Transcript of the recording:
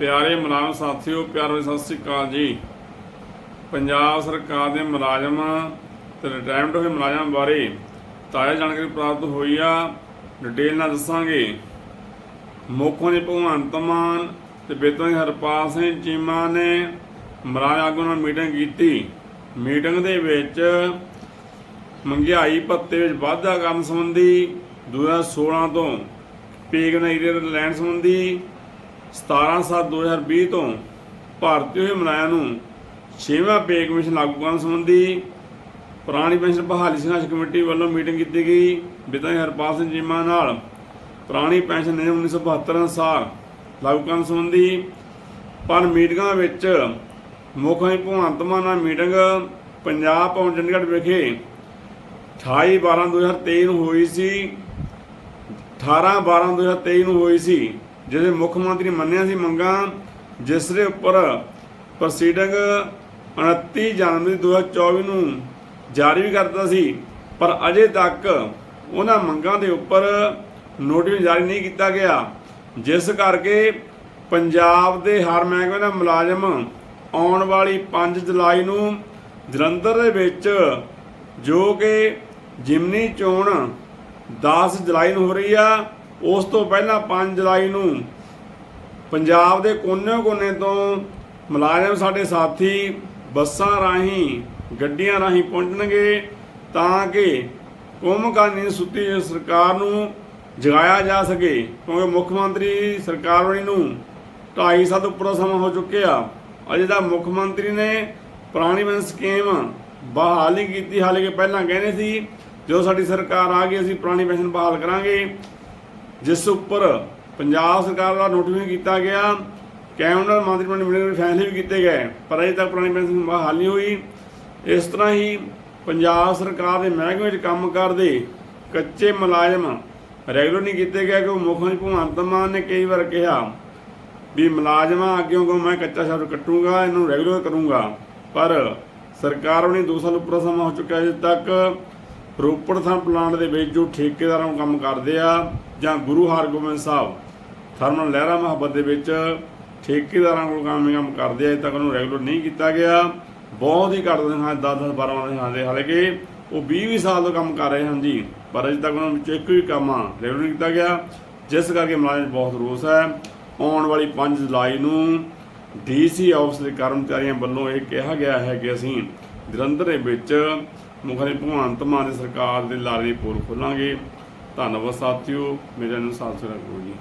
ਪਿਆਰੇ ਮੁਲਾਜ਼ਮ ਸਾਥੀਓ, ਪਿਆਰੇ ਸਤਿ ਸ੍ਰੀ ਅਕਾਲ ਜੀ। ਪੰਜਾਬ ਸਰਕਾਰ ਦੇ ਮੁਲਾਜ਼ਮ ਤੇ ਰਿਟਾਇਰਮੈਂਟ ਹੋਏ ਮੁਲਾਜ਼ਮ ਬਾਰੇ ਤਾਜ਼ਾ ਜਾਣਕਾਰੀ ਪ੍ਰਾਪਤ ਹੋਈ ਆ। ਡਿਟੇਲ ਨਾਲ ਦੱਸਾਂਗੇ। ਮੁੱਖ ਮੰਤਰੀ ਭਗਵੰਤ ਮਾਨ ਤੇ ਬੇਤੋਂ ਹਰਪਾਲ ਸਿੰਘ ਚੀਮਾ ਨੇ ਮੁਲਾਜ਼ਮ ਆਗੂ ਨਾਲ ਮੀਟਿੰਗ ਕੀਤੀ। ਮੀਟਿੰਗ ਦੇ ਵਿੱਚ ਮਹਿੰਗਾਈ ਭੱਤੇ ਵਿੱਚ ਵਾਧਾ ਕਰਨ ਸੰਬੰਧੀ 2016 ਤੋਂ ਪੇਗਨਾਈਰ ਲੈਣ ਸੰਬੰਧੀ 17/7/2020 ਤੋਂ ਭਾਰਤੀ ਹੋਏ ਮਨਾਇਆ ਨੂੰ 6ਵਾਂ ਪੇ ਕਮਿਸ਼ਨ ਲਾਗੂ ਕਰਨ ਸੰਬੰਧੀ ਪੁਰਾਣੀ ਪੈਨਸ਼ਨ ਬਹਾਲੀ ਸੰਘਰਸ਼ ਕਮੇਟੀ ਵੱਲੋਂ ਮੀਟਿੰਗ ਕੀਤੀ ਗਈ। ਬਿਤਾਂ ਹਰਪਾਲ ਸਿੰਘ ਚੀਮਾ ਨਾਲ ਪੁਰਾਣੀ ਪੈਨਸ਼ਨ ਨਿਯਮ 1972 ਅਨੁਸਾਰ ਲਾਗੂ ਕਰਨ ਸੰਬੰਧੀ ਪਰ ਮੀਟਿੰਗਾਂ ਵਿੱਚ ਮੁੱਖ ਮੰਤਰੀ ਭਗਵੰਤ ਮਾਨ ਨਾਲ ਮੀਟਿੰਗ ਪੰਜਾਬ ਭਵਨ ਚੰਡੀਗੜ੍ਹ ਵਿਖੇ 28 12 2023 ਨੂੰ ਹੋਈ ਸੀ 18 12 2023 ਨੂੰ ਹੋਈ ਸੀ। ਜਿਹਦੇ ਮੁੱਖ ਮੰਤਰੀ ਮੰਨਿਆ ਸੀ ਮੰਗਾਂ, ਜਿਸ ਦੇ ਉੱਪਰ ਪ੍ਰੋਸੀਡਿੰਗ 29 ਜਨਵਰੀ 2024 ਨੂੰ ਜਾਰੀ ਵੀ ਕਰਤਾ ਸੀ, ਪਰ ਅਜੇ ਤੱਕ ਉਹਨਾਂ ਮੰਗਾਂ ਦੇ ਉੱਪਰ ਨੋਟਿਸ ਜਾਰੀ ਨਹੀਂ ਕੀਤਾ ਗਿਆ। ਜਿਸ ਕਰਕੇ ਪੰਜਾਬ ਦੇ ਹਰ ਮਹਿਕਮੇ ਦਾ ਮੁਲਾਜ਼ਮ ਆਉਣ ਵਾਲੀ 5 ਜੁਲਾਈ ਨੂੰ ਜਲੰਧਰ ਦੇ ਵਿੱਚ ਜੋ ਕਿ ਜਿਮਨੀ ਚੋਣ 10 ਜੁਲਾਈ ਨੂੰ ਹੋ ਰਹੀ ਆ ਉਸ ਤੋਂ ਪਹਿਲਾਂ 5 ਜੁਲਾਈ ਨੂੰ ਪੰਜਾਬ ਦੇ ਕੋਨੇ-ਕੋਨੇ ਤੋਂ ਮੁਲਾਜ਼ਮ ਸਾਡੇ ਸਾਥੀ ਬੱਸਾਂ ਰਾਹੀਂ, ਗੱਡੀਆਂ ਰਾਹੀਂ ਪਹੁੰਚਣਗੇ ਤਾਂ ਕਿ ਕੌਮਕਾਨੀ ਸੁੱਤੀ ਸਰਕਾਰ ਨੂੰ ਜਗਾਇਆ ਜਾ ਸਕੇ, ਕਿਉਂਕਿ ਮੁੱਖ ਮੰਤਰੀ ਸਰਕਾਰ ਵਾਲੀ ਨੂੰ 2.5 ਸਾਲ ਤੋਂ ਉੱਪਰ ਦਾ ਸਮਾਂ ਹੋ ਚੁੱਕਿਆ। ਅਜੇ ਦਾ ਮੁੱਖ ਮੰਤਰੀ ਨੇ ਪੁਰਾਣੀ ਪੈਨਸ਼ਨ ਸਕੀਮ ਬਹਾਲ ਨਹੀਂ ਕੀਤੀ, ਹਾਲੇ ਕਿ ਪਹਿਲਾਂ ਕਹਿੰਦੇ ਸੀ, ਜਦੋਂ ਸਾਡੀ ਸਰਕਾਰ ਆ ਗਈ, ਅਸੀਂ ਪੁਰਾਣੀ ਪੈਨਸ਼ਨ ਬਹਾਲ ਕਰਾਂਗੇ। ਜਿਸ ਉੱਪਰ ਪੰਜਾਬ ਸਰਕਾਰ ਦਾ ਨੋਟੀਫਿਕੇਸ਼ਨ ਕੀਤਾ ਗਿਆ ਕੈਬਨਿਟ ਮੰਤਰੀ ਮੰਡਲ ਮੀਟਿੰਗ ਵਿੱਚ ਫੈਸਲੇ ਵੀ ਕੀਤੇ ਗਏ, ਪਰ ਅਜੇ ਤੱਕ ਪੁਰਾਣੀ ਪੈਨਸ਼ਨ ਬਹਾਲ ਨਹੀਂ ਹੋਈ। ਇਸ ਤਰ੍ਹਾਂ ਹੀ ਪੰਜਾਬ ਸਰਕਾਰ ਦੇ ਮਹਿਕਮੇ ਵਿੱਚ ਕੰਮ ਕਰਦੇ ਕੱਚੇ ਮੁਲਾਜ਼ਮ ਰੈਗੂਲਰ ਨਹੀਂ ਕੀਤੇ ਗਏ ਕਿ ਮੁੱਖ ਮੰਤਰੀ ਭਗਵੰਤ ਮਾਨ ਨੇ ਕਈ ਵਾਰ ਕਿਹਾ ਵੀ ਮੁਲਾਜ਼ਮਾਂ ਅੱਗਿਓਂ ਕੋ ਮੈਂ ਕੱਚਾ ਸ਼ਬਦ ਕੱਟੂਗਾ, ਇਹਨੂੰ ਰੈਗੂਲਰ ਕਰੂੰਗਾ। ਪਰ ਸਰਕਾਰ ਨੇ 2 ਸਾਲ ਉੱਪਰ ਸਮਾਂ ਹੋ ਚੁੱਕਿਆ ਅਜੇ ਤੱਕ। ਰੋਪੜ ਥਾਂ ਪਲਾਂਟ ਦੇ ਵਿੱਚ ਜੋ ਠੇਕੇਦਾਰਾਂ ਨੂੰ ਕੰਮ ਕਰਦੇ ਆ ਜਾਂ ਗੁਰੂ ਹਰਗੋਬਿੰਦ ਸਾਹਿਬ, ਥਰਮਲ ਲਹਿਰਾ ਮੁਹੱਬਤ ਦੇ ਵਿੱਚ ਠੇਕੇਦਾਰਾਂ ਕੋਲ ਕੰਮ ਕੰਮ ਕਰਦੇ ਆ, ਅਜੇ ਤੱਕ ਉਹਨੂੰ ਰੈਗੂਲਰ ਨਹੀਂ ਕੀਤਾ ਗਿਆ। ਬਹੁਤ ਹੀ ਘੱਟ ਦਿਨ ਹਾਂ 10 10 12 ਦਿਨ ਦੇ ਹਾਲਾਂਕਿ ਉਹ 20 20 ਸਾਲ ਤੋਂ ਕੰਮ ਕਰ ਰਹੇ ਹਨ ਜੀ, ਪਰ ਅਜੇ ਤੱਕ ਉਹਨਾਂ ਵਿੱਚ ਇੱਕ ਵੀ ਕੰਮ ਆ ਰੈਗੂਲਰ ਕੀਤਾ ਗਿਆ। ਜਿਸ ਕਰਕੇ ਮੁਲਾਜ਼ਮ ਬਹੁਤ ਰੋਸ ਹੈ। ਆਉਣ ਵਾਲੀ 5 ਜੁਲਾਈ ਨੂੰ ਡੀਸੀ ਆਫਿਸ ਦੇ ਕਰਮਚਾਰੀਆਂ ਵੱਲੋਂ ਇਹ ਕਿਹਾ ਗਿਆ ਹੈ ਕਿ ਅਸੀਂ ਜਲੰਧਰ ਦੇ ਵਿੱਚ ਮੁਖਰੇ ਭਗਵੰਤ ਮਾਨ ਦੀ ਸਰਕਾਰ ਦੇ ਲਾਰੇ ਪੋਲ ਖੋਲਾਂਗੇ। ਧੰਨਵਾਦ ਸਾਥੀਓ। ਮੇਰਾ ਨੂੰ ਸਾਥ ਰੱਖੋ ਜੀ।